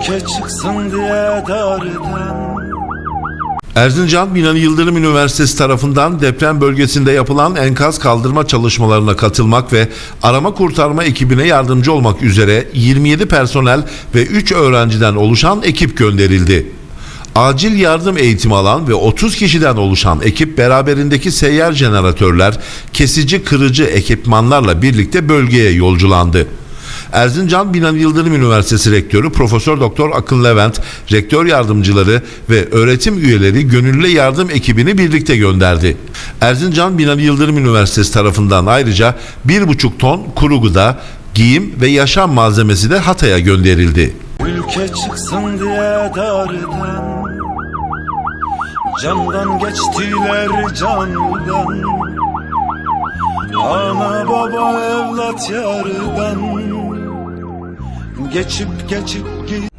Ülke çıksın diye dardan Erzincan Binali Yıldırım Üniversitesi tarafından deprem bölgesinde yapılan enkaz kaldırma çalışmalarına katılmak ve arama kurtarma ekibine yardımcı olmak üzere 27 personel ve 3 öğrenciden oluşan ekip gönderildi. Acil yardım eğitimi alan ve 30 kişiden oluşan ekip beraberindeki seyyar jeneratörler, kesici kırıcı ekipmanlarla birlikte bölgeye yolculandı. Erzincan Binali Yıldırım Üniversitesi Rektörü Profesör Doktor Akın Levent, rektör yardımcıları ve öğretim üyeleri gönüllü yardım ekibini birlikte gönderdi. Erzincan Binali Yıldırım Üniversitesi tarafından ayrıca 1,5 ton kuru gıda, giyim ve yaşam malzemesi de Hatay'a gönderildi. Ülke çıksın diye dardan Candan geçtiler candan Ana baba evlat yardan Geçip geçip git